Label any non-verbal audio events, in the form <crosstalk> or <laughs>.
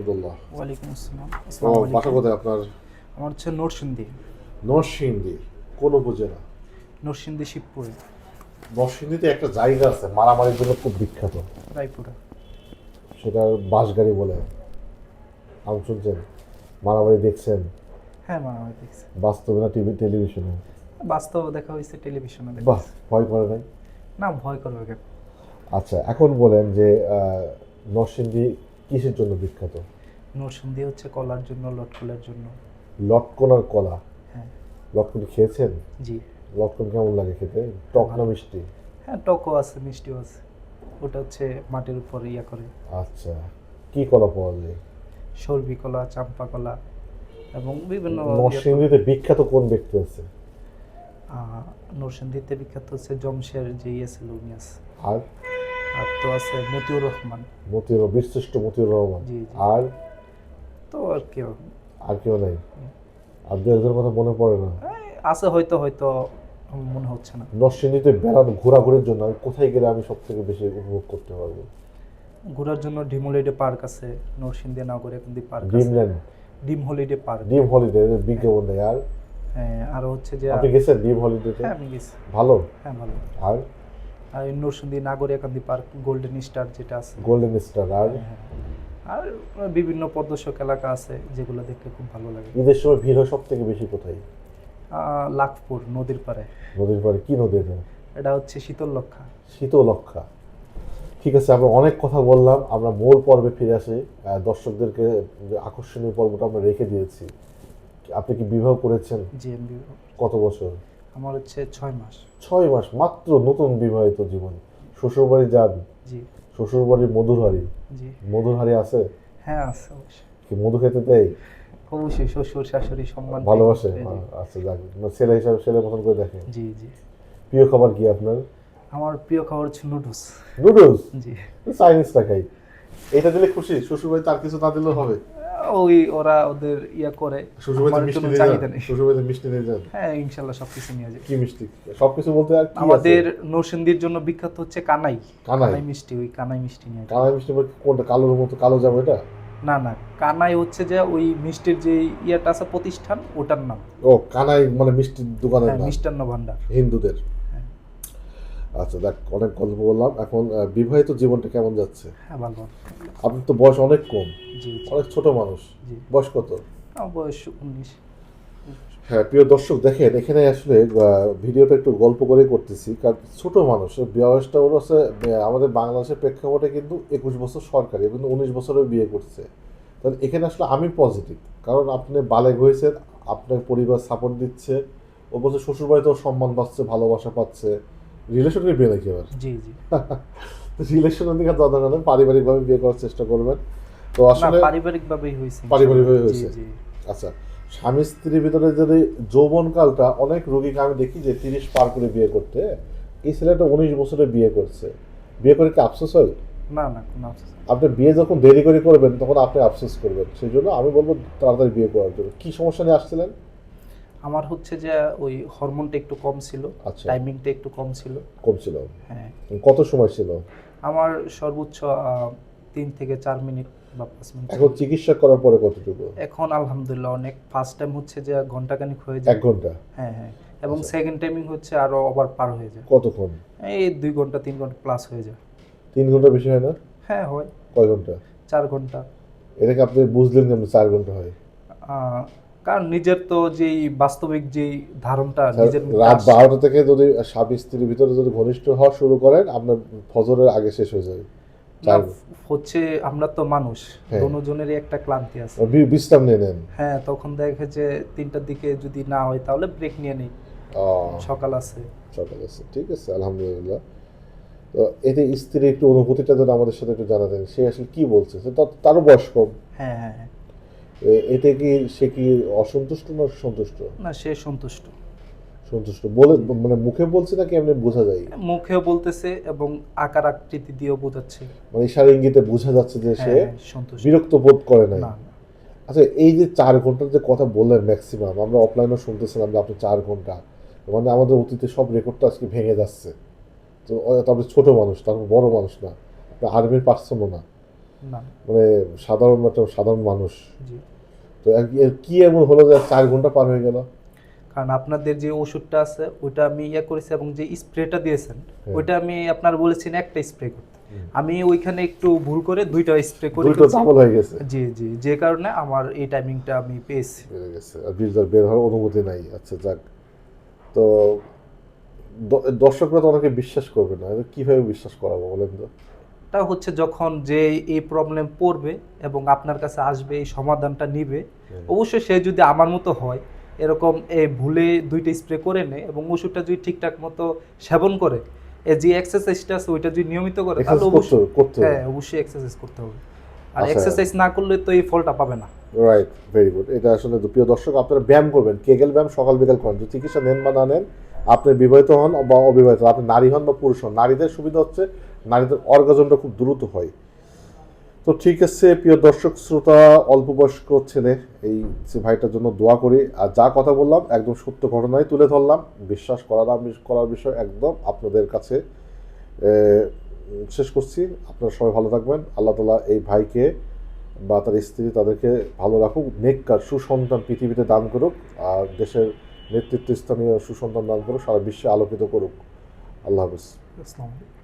রহমতুল্লাহ ওয়ালাইকুম আসসালাম। ও বাসা কোথায় আপনার? আমার হচ্ছে নরসিংদী। নরসিংদী কোন উপজেলা? নরসিংদী শিবপুরে। নরসিংদীতে একটা জায়গা আছে মারামারির জন্য খুব বিখ্যাত। রায়পুরা। সেটা বাঁশগাড়ি বলে। নাম শুনছেন? মারামারি দেখছেন? হ্যাঁ মা আমি দেখছি। বাস্তবে না টিভি টেলিভিশনে? বাস্তব দেখা হয়েছে টেলিভিশনে দেখা বাহ ভয় করে নাই? না ভয় করবে কেন? আচ্ছা এখন বলেন যে নরসিংদী কিসের জন্য বিখ্যাত? নরসিংদী হচ্ছে কলার জন্য লটকলার জন্য। লটকনার কলা? হ্যাঁ। লটকন খেয়েছেন? জি। লটকন কেমন লাগে খেতে? টক না মিষ্টি? হ্যাঁ টকও আছে মিষ্টিও আছে। ওটা হচ্ছে মাটির উপর ইয়া করে। আচ্ছা। কি কলা পাওয়া যায়? সর্বি কলা চাম্পা কলা এবং বিভিন্ন নরসিংদীতে বিখ্যাত কোন ব্যক্তি আছে? নরসিংদীতে বিখ্যাত হচ্ছে জমশের যে ইয়ে ছিল উনি আছে আর? আর তো আছে মতিউর রহমান। মতিউর বীরশ্রেষ্ঠ মতিউর রহমান। আর? তো আর কেউ আর কেউ নাই? আর দু একজনের কথা মনে পড়ে না। আছে হয়তো হয়তো মনে হচ্ছে না। নরসিংদীতে বেড়ানো ঘোরাঘুরির জন্য আমি কোথায় গেলে আমি সব থেকে বেশি উপভোগ করতে পারব? ঘোরার জন্য ডিম হলিডে পার্ক আছে নরসিংদী নগরে কিন্তু পার্ক ডিমল্যান্ড ডিম হলিডে পার্ক। ডিম হলিডে বিজ্ঞাপন নেই আর? হ্যাঁ আর হচ্ছে যে আপনি গেছেন ডিম হলিডেতে? হ্যাঁ আমি গেছি। ভালো? হ্যাঁ ভালো। আর? নরসিংদী নাগরে একান্দি পার্ক গোল্ডেন স্টার যেটা আছে। গোল্ডেন স্টার আর? হ্যাঁ। আর বিভিন্ন পর্যটক এলাকা আছে যেগুলো দেখতে খুব ভালো লাগে। ঈদের সময় ভিড় হয় সব থেকে বেশি কোথায়? লাখপুর নদীর পাড়ে। নদীর পাড়ে কি নদী এটা? এটা হচ্ছে শীতল লক্ষা শীতলক্ষা ঠিক আছে আমরা অনেক কথা বললাম আমরা মূল পর্বে ফিরে আসি। দর্শকদেরকে আকর্ষণীয় পর্বটা আমরা রেখে দিয়েছি। আপনি কি বিবাহ করেছেন? জিএমবি কত বছর? আমার হচ্ছে ছয় মাস। ছয় মাস মাত্র নতুন বিবাহিত জীবন। শ্বশুরবাড়ি যান জি। শ্বশুরবাড়ির মধুর হাড়ি জি। মধুর হাড়ি আছে? হ্যাঁ আছে অবশ্যই। কি মধু খেতে দেয়? অবশ্যই শ্বশুর শাশুড়ি সম্মান ভালোবাসে। আচ্ছা যাক। ছেলে হিসাবে ছেলের মতন করে দেখে। জি জি। প্রিয় খাবার কি আপনার? আমার প্রিয় খাবার হচ্ছে নুডলস। নুডলস? জি। চাইনিজটা খাই। এটা দিলে খুশি? শ্বশুরবাড়ি তার কিছু না দিলেও হবে? ওই ওরা ওদের ইয়া করে। মিষ্টি হ্যাঁ ইনশাল্লাহ সবকিছু নিয়ে যায় কি মিষ্টি? সবকিছু বলতে আর আমাদের নরসিংদীর জন্য বিখ্যাত হচ্ছে কানাই। কানাই? মিষ্টি ওই কানাই মিষ্টি নিয়ে। কালাই মিষ্টি বলতে কোনটা? কালোর মতো কালো যাবে এটা না না কানাই হচ্ছে যে ওই মিষ্টির যে ইয়েটা আছে প্রতিষ্ঠান ওটার নাম। ও কানাই মানে মিষ্টির দোকানের হ্যাঁ নাম। মিষ্টান্ন ভান্ডার। হিন্দুদের। আচ্ছা দেখ অনেক গল্প বললাম। এখন বিবাহিত জীবনটা কেমন যাচ্ছে? হ্যাঁ ভালো। আপনার তো বয়স অনেক কম। অনেক ছোট মানুষ। বয়স কত? বয়স উনিশ। হ্যাঁ প্রিয় দর্শক দেখেন এখানে আসলে ভিডিওটা একটু গল্প করে করতেছি। কারণ ছোট মানুষ বয়সটা ওর হচ্ছে আমাদের বাংলাদেশের প্রেক্ষাপটে কিন্তু একুশ বছর সরকারি কিন্তু উনিশ বছরেও বিয়ে করছে। তাহলে এখানে আসলে আমি পজিটিভ কারণ আপনি বালেগ হয়েছেন আপনার পরিবার সাপোর্ট দিচ্ছে ও বলছে শ্বশুরবাড়িতেও সম্মান পাচ্ছে ভালোবাসা পাচ্ছে। রিলেশনের বিয়ে নাকি আবার? জি জি। <laughs> রিলেশনের দিকে দরকার নেই পারিবারিকভাবে বিয়ে করার চেষ্টা করবেন। তো আসলে পারিবারিক ভাবেই হয়েছে পারিবারিকভাবে হয়েছে। আচ্ছা স্বামী স্ত্রীর ভিতরে যদি যৌবনকালটা অনেক রোগীকে আমি দেখি যে তিরিশ পার করে বিয়ে করতে এই ছেলেটা উনিশ বছরে বিয়ে করছে। বিয়ে করে কি আফসোস হয়? না না কোনো আফসোস আপনি বিয়ে যখন দেরি করে করবেন তখন আপনি আফসোস করবেন। সেই জন্য আমি বলব তাড়াতাড়ি বিয়ে করার জন্য। কি সমস্যা নিয়ে আসছিলেন? আমার হচ্ছে যে ওই হরমোনটা একটু কম ছিল আচ্ছা। টাইমিংটা একটু কম ছিল। কম ছিল? হ্যাঁ। কত সময় ছিল? আমার সর্বোচ্চ তিন থেকে চার মিনিট বা পাঁচ মিনিট। এখন চিকিৎসা করার পরে কতটুকু? এখন আলহামদুলিল্লাহ অনেক। ফার্স্ট টাইম হচ্ছে যে ঘন্টাখানিক হয়ে যায়। এক ঘণ্টা? হ্যাঁ হ্যাঁ। এবং আচ্ছা। সেকেন্ড টাইমিং হচ্ছে আরও ওভার পার হয়ে যায়। কতক্ষণ? এই দুই ঘণ্টা তিন ঘণ্টা প্লাস হয়ে যায়। তিন ঘণ্টা বেশি হয় না? হ্যাঁ হয়। কয় ঘণ্টা? চার ঘণ্টা। এটাকে আপনি বুঝলেন যে চার ঘণ্টা হয়। কারণ নিজের তো যেই বাস্তবিক যেই ধারণটা নিজের রাত বারোটা থেকে যদি স্বামী স্ত্রীর ভিতরে যদি ঘনিষ্ঠ হওয়া শুরু করেন আপনার ফজরের আগে শেষ হয়ে যাবে। হচ্ছে আমরা তো মানুষ হ্যাঁ। দোনোজনেরই একটা ক্লান্তি আছে। বিশ্রাম নিয়ে নেন। হ্যাঁ তখন দেখে যে তিনটার দিকে যদি না হয় তাহলে ব্রেক নিয়ে নেই। সকাল আছে। সকাল আছে ঠিক আছে আলহামদুলিল্লাহ। তো এতে স্ত্রীর একটু অনুভূতিটা যদি আমাদের সাথে একটু জানাতেন সে আসলে কি বলছে? তার- তারও বয়স কম। হ্যাঁ হ্যাঁ হ্যাঁ। এতে কি সে কি অসন্তুষ্ট না সন্তুষ্ট? না সে সন্তুষ্ট। সন্তুষ্ট। বলে মানে মুখে বলছে নাকি এমনি বোঝা যায়? মুখেও বলতেছে এবং আকার আকৃতি দিয়েও বোঝাচ্ছে। মানে ইশারা ইঙ্গিতে বোঝা যাচ্ছে যে সে হ্যাঁ, সন্তুষ্ট। বিরক্ত বোধ করে নাই। না না। আচ্ছা এই যে চার ঘণ্টার যে কথা বললেন ম্যাক্সিমাম আমরা অফলাইনেও শুনতেছিলাম যে আপনি চার ঘণ্টা। মানে আমাদের অতীতে সব রেকর্ডটা আজকে ভেঙে যাচ্ছে। তো তারপরে ছোট মানুষ তারপর বড় মানুষ না। আর্মির পার্সনও না না। মানে সাধারণ একটা সাধারণ মানুষ। তো কি এমন হলো যে চার ঘণ্টা পার হয়ে গেল? কারণ আপনাদের যে ওষুধটা আছে ওইটা আমি ইয়ে করেছি এবং যে স্প্রেটা দিয়েছেন হ্যাঁ। ওইটা আমি আপনার বলেছেন একটা স্প্রে করতে। আমি ওইখানে একটু ভুল করে দুইটা স্প্রে করে দুটো ডাবল হয়ে গেছে। জি জি যে কারণে আমার এই টাইমিংটা আমি পেয়েছি। বেড়ে গেছে। আর বীর্য বের হওয়ার অনুমতি নাই। আচ্ছা যাক। তো দর্শকরা তো অনেকে বিশ্বাস করবে না। কীভাবে বিশ্বাস করাবো বলেন তো? তা হচ্ছে যখন যে এই প্রবলেম পড়বে এবং আপনার কাছে আসবে এই সমাধানটা নিবে অবশ্যই সে যদি আমার মতো হয় এরকম এই ভুলে দুইটা স্প্রে করে নেয় এবং ওষুধটা যদি ঠিকঠাক মতো সেবন করে এ যে এক্সারসাইজটা আছে ওইটা যদি নিয়মিত করে তাহলে অবশ্যই হ্যাঁ অবশ্যই এক্সারসাইজ করতে হবে। আর আচ্ছা। এক্সারসাইজ না করলে তো এই ফলটা পাবে না। রাইট ভেরি গুড এটা আসলে প্রিয় দর্শক আপনারা ব্যায়াম করবেন কেগেল ব্যায়াম সকাল বিকাল করেন। যদি চিকিৎসা নেন বা না নেন আপনি বিবাহিত হন বা অবিবাহিত আপনি নারী হন বা পুরুষ হন নারীদের সুবিধা হচ্ছে নারীদের অর্গাজমটা খুব দ্রুত হয়। তো ঠিক আছে, প্রিয় দর্শক, শ্রোতা অল্প বয়স্ক ছেলে, এই ভাইটার জন্য দোয়া করি। আর যা কথা বললাম, একদম সত্য ঘটনায় তুলে ধরলাম। বিশ্বাস করার করার বিষয় একদম আপনাদের কাছে। শেষ করছি। আপনারা সবাই ভালো থাকবেন। আল্লাহ তালা এই ভাইকে বা তার স্ত্রী তাদেরকে ভালো রাখুক, নেককার, সুসন্তান পৃথিবীতে দান করুক, আর দেশের নেতৃত্ব স্থানীয় সুসন্তান দান করুক, সারা বিশ্বে আলোকিত করুক। আল্লাহ হাফিজ। আসসালামু আলাইকুম।